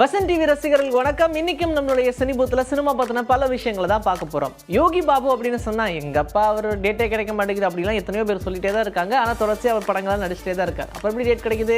Vasan TV ரசிகர்கள் வணக்கம். இன்னைக்கும் நம்மளுடைய சினிபூத்தில் சினிமா பற்றின பல விஷயங்களை தான் பார்க்க போகிறோம் யோகி பாபு அப்படின்னு சொன்னால் எங்கப்பா அவர் டேட்டே கிடைக்க மாட்டேங்குது அப்படிலாம் எத்தனையோ பேர் சொல்லிட்டே தான் இருக்காங்க. ஆனால் தொடர்ச்சி அவர் படங்கள்லாம் நடிச்சிட்டே தான் இருக்கார். அப்புறம் எப்படி டேட் கிடைக்குது?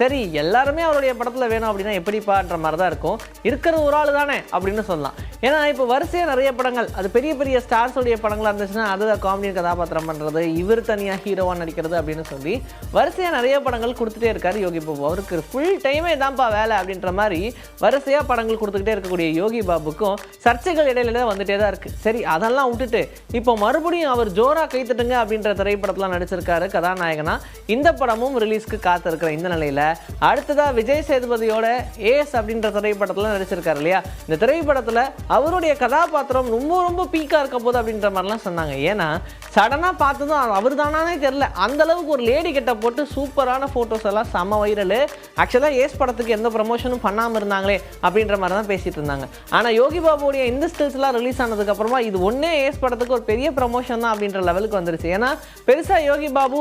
சரி எல்லாருமே அவருடைய படத்தில் வேணும் அப்படின்னா எப்படிப்பான்ற மாதிரி தான் இருக்கும். இருக்கிற ஒரு ஆள் தானே அப்படின்னு சொல்லலாம். ஏன்னா இப்போ வரிசையாக நிறைய படங்கள் அது பெரிய பெரிய ஸ்டார்ஸுடைய படங்களாக இருந்துச்சுன்னா அது காமெடி கதாபாத்திரம் பண்ணுறது இவர் தனியாக ஹீரோவாக நடிக்கிறது அப்படின்னு சொல்லி வரிசையாக நிறைய படங்கள் கொடுத்துட்டே இருக்காரு யோகி பாபு. அவருக்கு ஃபுல் டைமே தான்ப்பா வேலை அப்படின்ற மாதிரி வரிசையாக படங்கள் கொடுத்துக்கிட்டே இருக்கக்கூடிய யோகி பாபுக்கும் சர்ச்சைகள் இடையில வந்துட்டே தான் இருக்குது சரி அதெல்லாம் விட்டுட்டு இப்போ மறுபடியும் அவர் ஜோரா கைத்தட்டுங்க அப்படின்ற திரைப்படத்தெலாம் நடிச்சிருக்காரு கதாநாயகனா. இந்த படமும் ரிலீஸ்க்கு காத்திருக்கிற இந்த நிலையில் அடுத்ததாக விஜய் சேதுபதியோட ஏஎஸ் அப்படின்ற திரைப்படத்தில் நடிச்சிருக்காரு இல்லையா? இந்த திரைப்படத்தில் அவருடைய கதாபாத்திரம் ரொம்ப ரொம்ப பீக்காக இருக்க போகுது அப்படின்ற மாதிரிலாம் சொன்னாங்க. ஏன்னா சடனாக பார்த்ததும் அவர் தானானே தெரில அந்த அளவுக்கு ஒரு லேடி கிட்ட போட்டு சூப்பரான ஃபோட்டோஸ் எல்லாம் செம வைரல் ஆக்சுவலாக ஏஸ் படத்துக்கு எந்த ப்ரமோஷனும் பண்ணாமல் இருந்தாங்களே அப்படின்ற மாதிரி தான் பேசிட்டு இருந்தாங்க. ஆனால் யோகி பாபுடைய இந்த ஸ்டில்ஸ்லாம் ரிலீஸ் ஆனதுக்கப்புறமா இது ஒன்றே ஏஸ் படத்துக்கு ஒரு பெரிய ப்ரமோஷன் தான் அப்படின்ற லெவலுக்கு வந்துருச்சு. ஏன்னா பெருசாக யோகி பாபு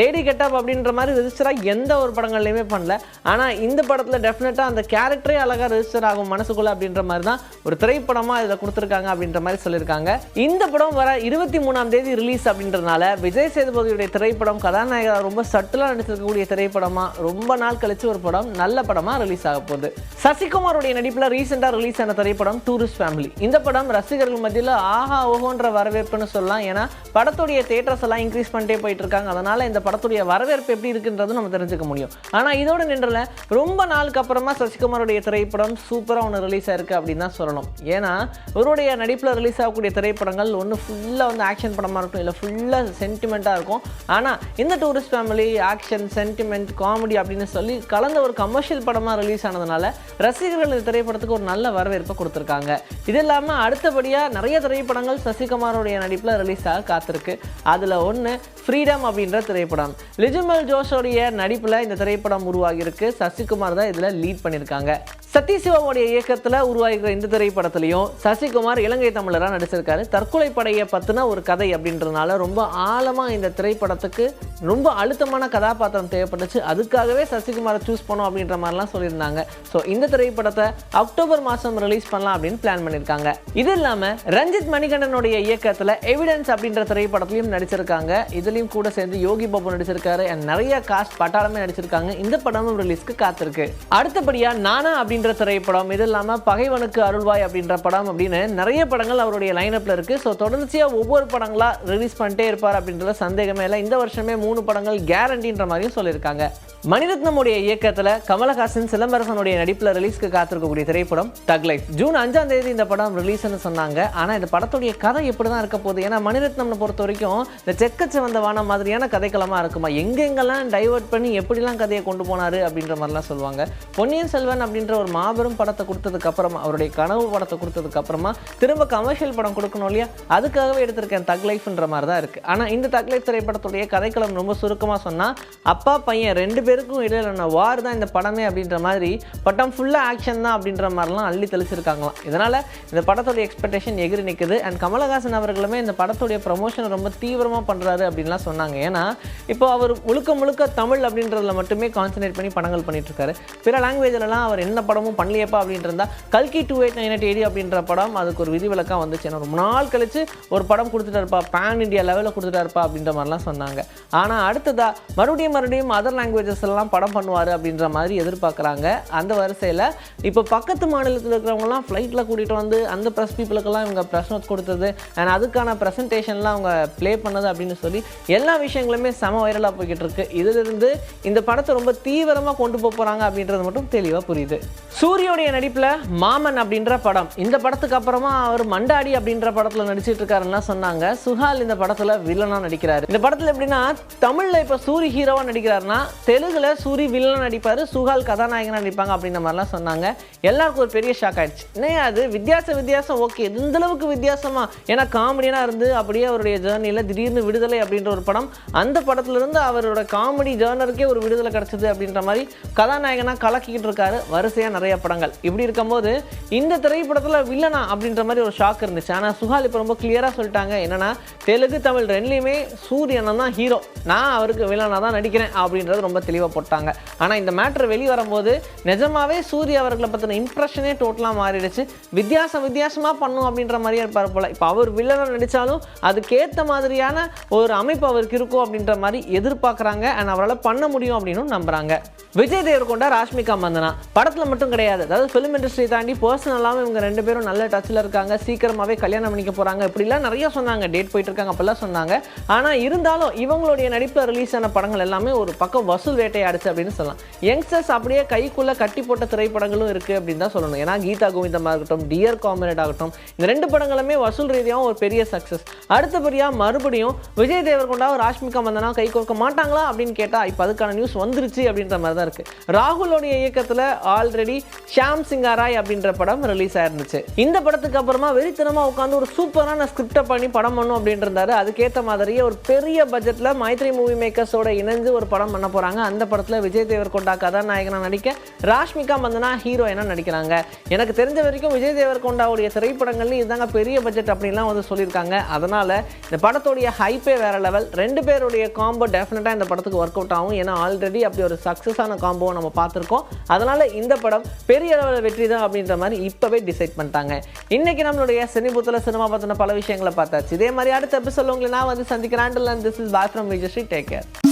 லேடி கெட்டப் அப்படின்ற மாதிரி ரிஜிஸ்டராக எந்த ஒரு படங்கள்லையுமே பண்ணல. ஆனால் இந்த படத்தில் டெஃபினட்டாக அந்த கேரக்டரே அழகாக ரிஜிஸ்டர் ஆகும் மனசுக்குள்ள அப்படின்ற மாதிரி தான் ஒரு திரைப்படமாக இதில் கொடுத்துருக்காங்க அப்படின்ற மாதிரி சொல்லியிருக்காங்க. இந்த படம் வர இருபத்தி மூணாம் தேதி ரிலீஸ் அப்படின்றனால விஜய் சேதுபதியுடைய திரைப்படம் கதாநாயகராக ரொம்ப சட்டிலாக நடிச்சிருக்கக்கூடிய திரைப்படமாக ரொம்ப நாள் கழிச்சு ஒரு படம் நல்ல படமாக ரிலீஸ் ஆக போகுது. சசிகுமாருடைய நடிப்பில் ரீசெண்டாக ரிலீஸ் ஆன திரைப்படம் டூரிஸ்ட் ஃபேமிலி இந்த படம் ரசிகர்கள் மத்தியில் ஆஹா ஓஹோன்ற வரவேற்புன்னு சொல்லலாம். ஏன்னா படத்துடைய தேட்டர்ஸ் எல்லாம் இன்க்ரீஸ் பண்ணிட்டே போயிட்டு இருக்காங்க அதனால் இந்த படத்துடைய வரவேற்பு எப்படி இருக்குன்றது நம்ம தெரிஞ்சுக்க முடியும். ஆனால் இதோட நின்றல ரொம்ப நாளுக்கு அப்புறமா சசிகுமாருடைய திரைப்படம் சூப்பராக ஒன்று ரிலீஸ் ஆயிருக்கு அப்படின்னு தான் சொல்லணும். ஏன்னா இவருடைய நடிப்பில் ரிலீஸ் ஆகக்கூடிய திரைப்படங்கள் ஒன்று ஃபுல்லாக வந்து ஆக்ஷன் படமாக இருக்கும் இல்லை ஃபுல்லாக சென்டிமெண்ட்டாக இருக்கும். ஆனால் இந்த tourist family action sentiment comedy அப்படின்னு சொல்லி கலந்த ஒரு கமர்ஷியல் படமாக ரிலீஸ் ஆனதுனால ரசிகர்கள் இந்த திரைப்படத்துக்கு ஒரு நல்ல வரவேற்பை கொடுத்துருக்காங்க. இது இல்லாமல் அடுத்தபடியாக நிறைய திரைப்படங்கள் சசிகுமாரோடைய நடிப்பில் ரிலீஸ் ஆக காத்திருக்கு. அதில் ஒன்று ஃப்ரீடம் அப்படின்ற திரைப்படம். லிஜுமல் ஜோஷோடைய நடிப்பில் இந்த திரைப்படம் உருவாகியிருக்கு. சசிகுமார் தான் இதில் லீட் பண்ணியிருக்காங்க. சத்யசிவாவுடைய இயக்கத்தில் உருவாகிற இந்த திரைப்படத்துலையும் சசிகுமார் இலங்கை தமிழராக நடிச்சிருக்காரு. தற்கொலை படையை பற்றின ஒரு கதை அப்படின்றதுனால ரொம்ப ஆழமாக இந்த திரைப்படத்துக்கு ரொம்ப அழுத்தமான கதாபாத்திரம் தேவைப்பட்டுச்சு. அதுக்காகவே சசிகுமாரை சூஸ் பண்ணோம் அப்படின்ற மாதிரிலாம் சொல்லியிருந்தாங்க. ஸோ இந்த திரைப்படத்தை அக்டோபர் மாதம் ரிலீஸ் பண்ணலாம் அப்படின்னு பிளான் பண்ணியிருக்காங்க. இது இல்லாமல் ரஞ்சித் மணிகண்டனுடைய இயக்கத்தில் எவிடன்ஸ் அப்படின்ற திரைப்படத்துலையும் நடிச்சிருக்காங்க. இதுலேயும் கூட சேர்ந்து யோகி பாபு நடிச்சிருக்காரு. நிறைய காஸ்ட் பட்டாளமே நடிச்சிருக்காங்க. இந்த படமும் ரிலீஸ்க்கு காத்திருக்கு. அடுத்தபடியாக நானா அப்படின்ற திரைப்படம். இது இல்லாமல் பகைவனுக்கு அருள்வாய் அப்படின்ற படம் அப்படின்னு நிறைய படங்கள் அவருடைய லைனப்பில் இருக்குது ஸோ தொடர்ச்சியாக ஒவ்வொரு படங்களாக ரிலீஸ் பண்ணிட்டே இருப்பார் அப்படின்றத சந்தேகமே இல்லை. இந்த வருஷமே மூணு படங்கள் கேரண்டின்ற மாதிரியும் சொல்லியிருக்காங்க. மணிரத்னமுடைய இயக்கத்தில் கமலஹாசன் சிலம்பரசனுடைய நடிப்பில் ரிலீஸ்க்கு காத்திருக்கக்கூடிய திரைப்படம் தக் லைஃப் ஜூன் அஞ்சாம் தேதி இந்த படம் ரிலீஸ்னு சொன்னாங்க. ஆனால் இந்த படத்துடைய கதை எப்படி தான் இருக்க போகுது? ஏன்னா மணிரத்னம்னு பொறுத்த வரைக்கும் இந்த செக்கச்சு வந்த வான மாதிரியான கதைக்களமாக இருக்குமா? எங்கெங்கெல்லாம் டைவர்ட் பண்ணி எப்படிலாம் கதையை கொண்டு போனார் அப்படின்ற மாதிரிலாம் சொல்லுவாங்க. பொன்னியின் செல்வன் அப்படின்ற ஒரு மாபெரும் படத்தை கொடுத்ததுக்கு அப்புறமா அவருடைய கனவு படத்தை கொடுத்ததுக்கு அப்புறமா திரும்ப கமர்ஷியல் படம் கொடுக்கணும் இல்லையா? அதுக்காகவே எடுத்திருக்கேன் தக் லைஃப்ன்ற மாதிரி தான் இருக்குது ஆனால் இந்த தக் லைஃப் திரைப்படத்துடைய கதைக்களம் ரொம்ப சுருக்கமாக சொன்னால் அப்பா பையன் ரெண்டு பேருக்கும் இடையிலான வார் தான் இந்த படமே அப்படின்ற மாதிரி படம் ஃபுல்லாக ஆக்ஷன் தான் அப்படின்ற மாதிரிலாம் அள்ளி தெளிச்சிருக்காங்களாம். இதனால் இந்த படத்துடைய எக்ஸ்பெக்டேஷன் எகிரி நிற்குது அண்ட் கமலஹாசன் அவர்களுமே இந்த படத்துடைய ப்ரமோஷன் ரொம்ப தீவிரமாக பண்ணுறாரு அப்படின்லாம் சொன்னாங்க. ஏன்னா இப்போ அவர் முழுக்க முழுக்க தமிழ் அப்படின்றதுல மட்டுமே கான்சன்ட்ரேட் பண்ணி படங்கள் பண்ணிட்டு இருக்காரு. பிற லாங்குவேஜ்லலாம் அவர் என்ன படமும் பண்ணலையப்பா அப்படின்ட்டு இருந்தால் கல்கி two eight nine eight eight அப்படின்ற படம் அதுக்கு ஒரு விதிவிலக்காக வந்துச்சு. ஏன்னா ரொம்ப நாள் கழிச்சு ஒரு படம் கொடுத்துட்டாருப்பா பேன் இந்தியா லெவலில் கொடுத்துட்டாருப்பா அப்படின்ற மாதிரிலாம் சொன்னாங்க. ஆனால் அடுத்ததா மறுபடியும் மறுபடியும் அதர் லாங்குவேஜஸ் எல்லாம் படம் பண்ணுவார் அப்படின்ற மாதிரி எதிர்பார்க்குறாங்க. அந்த வரிசையில் இப்போ பக்கத்து மாநிலத்தில் இருக்கிறவங்கலாம் ஃப்ளைட்டில் கூட்டிகிட்டு வந்து அந்த ப்ரெஸ் பீப்புளுக்கெல்லாம் இவங்க ப்ரெஸ் நோட் கொடுத்தது அண்ட் அதுக்கான ப்ரெசன்டேஷன்லாம் அவங்க ப்ளே பண்ணது அப்படின்னு சொல்லி எல்லா விஷயங்களுமே செம வைரலாக போய்கிட்டு இருக்கு. இதிலிருந்து இந்த படத்தை ரொம்ப தீவிரமாக கொண்டு போக போகிறாங்க அப்படின்றது மட்டும் தெளிவாக புரியுது. சூரியோடைய நடிப்பில் மாமன் அப்படின்ற படம். இந்த படத்துக்கு அப்புறமா அவர் மண்டாடி அப்படின்ற படத்தில் நடிச்சிட்டு இருக்காருன்னா சொன்னாங்க. சுஹால் இந்த படத்தில் வில்லனாக நடிக்கிறாரு. இந்த படத்தில் எப்படின்னா தமிழில் இப்போ சூரி ஹீரோவாக நடிக்கிறாருன்னா தெலுங்கில் சூரி வில்லனாக நடிப்பார் சுஹால் கதாநாயகனாக நடிப்பாங்க அப்படின்ற மாதிரிலாம் சொன்னாங்க. எல்லாருக்கும் ஒரு பெரிய ஷாக் ஆயிடுச்சு. என்னையா அது வித்தியாச வித்தியாசம் ஓகே. இந்த அளவுக்கு வித்தியாசமாக ஏன்னா காமெடியனாக இருந்து அப்படியே அவருடைய ஜேர்னியில் திடீர்னு விடுதலை அப்படின்ற ஒரு படம். அந்த படத்துலேருந்து அவரோட காமெடி ஜேர்னருக்கே ஒரு விடுதலை கிடச்சிது அப்படின்ற மாதிரி கதாநாயகனாக கலக்கிக்கிட்டு இருக்காரு. வரிசையாக நிறைய நிறைய படங்கள். இப்படி இருக்கும்போது இந்த திரைப்படத்தில் வில்லனா அப்படின்ற மாதிரி ஒரு ஷாக் இருந்துச்சு. ஆனால் சுஹால் இப்போ ரொம்ப கிளியராக சொல்லிட்டாங்க. என்னென்னா தெலுங்கு தமிழ் ரெண்டுலேயுமே சூரியனன் தான் ஹீரோ நான் அவருக்கு வில்லனாக தான் நடிக்கிறேன் அப்படின்றது ரொம்ப தெளிவாக போட்டாங்க. ஆனால் இந்த மேட்ரு வெளி வரும்போது நிஜமாவே சூரிய அவர்களை பற்றின இம்ப்ரெஷனே டோட்டலாக மாறிடுச்சு. வித்தியாசம் வித்தியாசமாக பண்ணும் அப்படின்ற மாதிரியே இருப்பார் போல். இப்போ அவர் வில்லனாக நடித்தாலும் அதுக்கேற்ற மாதிரியான ஒரு அமைப்பு அவருக்கு இருக்கும் அப்படின்ற மாதிரி எதிர்பார்க்குறாங்க. அண்ட் அவரால் பண்ண முடியும் அப்படின்னு நம்புகிறாங்க விஜய் தேவர்கொண்டா ராஷ்மிகா மந்தனா. படத்தில் மட்டும் கிடையாது. அதாவது ஃபிலிம் இண்டஸ்ட்ரி தாண்டி பர்சனலாகவும் இவங்க ரெண்டு பேரும் நல்ல டச்சில் இருக்காங்க. சீக்கிரமாகவே கல்யாணம் பண்ணிக்க போகிறாங்க இப்படிலாம் நிறைய சொன்னாங்க. டேட் போயிட்டு இருக்காங்க. அப்படிலாம் சொன்னாங்க. ஆனால் இருந்தாலும் இவங்களுடைய நடிப்பில் ரிலீஸ் ஆன படங்கள் எல்லாமே ஒரு பக்கம் வசூல் வேட்டையாடுச்சு அப்படின்னு சொல்லலாம். யங்ஸ்டர்ஸ் அப்படியே கைக்குள்ளே கட்டி போட்ட திரைப்படங்களும் இருக்குது அப்படின்னு தான் சொல்லணும். ஏன்னா கீதா கோவிந்தமாக இருக்கட்டும் டியர் காமரேட் ஆகட்டும் இந்த ரெண்டு படங்களுமே வசூல் ரீதியாகவும் ஒரு பெரிய சக்ஸஸ் அடுத்தபடியாக மறுபடியும் விஜய் தேவர்கொண்டா ராஷ்மிகா மந்தனா கை கோர்க்க மாட்டாங்களா அப்படின்னு கேட்டால் இப்போ அதுக்கான நியூஸ் வந்துருச்சு அப்படின்ற மாதிரி தான் இருக்குது ராகுலோடைய இயக்கத்தில் ஆல்ரெடி ஷியாம் சிங்காராய் அப்படின்ற படம் ரிலீஸ் ஆயிருந்துச்சு. இந்த படத்துக்கு அப்புறமா வெறித்தனமாக உட்காந்து ஒரு சூப்பரான ஸ்கிரிப்டை பண்ணி படம் பண்ணும் அப்படின்னு இருந்தாரு அதுக்கேற்ற மாதிரியே ஒரு பெரிய பட்ஜெட்டில் மைத்ரி மூவி மேக்கர்ஸோட இணைஞ்சு ஒரு படம் பண்ண போகிறாங்க அந்த படத்தில் விஜய் தேவர்கொண்டா கதாநாயகனா நடிக்க ராஷ்மிகா மந்தனா ஹீரோயினாக நடிக்கிறாங்க. எனக்கு தெரிஞ்ச வரைக்கும் விஜய் தேவர்கொண்டாவுடைய திரைப்படங்கள்ல இதுதாங்க பெரிய பட்ஜெட் அப்படின்லாம் வந்து சொல்லியிருக்காங்க. அதனால் இந்த படத்துடைய ஹைப்பே வேறு லெவல் ரெண்டு பேருடைய காம்போ டெஃபினட்டாக இந்த படத்துக்கு ஒர்க் அவுட் ஆகும். ஏன்னா ஆல்ரெடி அப்படி ஒரு சக்ஸஸான காம்போ நம்ம பார்த்துருக்கோம். அதனால் இந்த படம் பெரிய அளவில் வெற்றி தான் அப்படின்ற மாதிரி இப்போவே டிசைட் பண்ணிட்டாங்க. இன்னைக்கு நம்மளுடைய சினிபுத்தில் சினிமா பற்றின பல விஷயங்களை பார்த்தாச்சு. இதே மாதிரி அடுத்த எபிசோட் உங்களை நான் வந்து சந்திக்கிறேன். This is bye from Vijayasri take care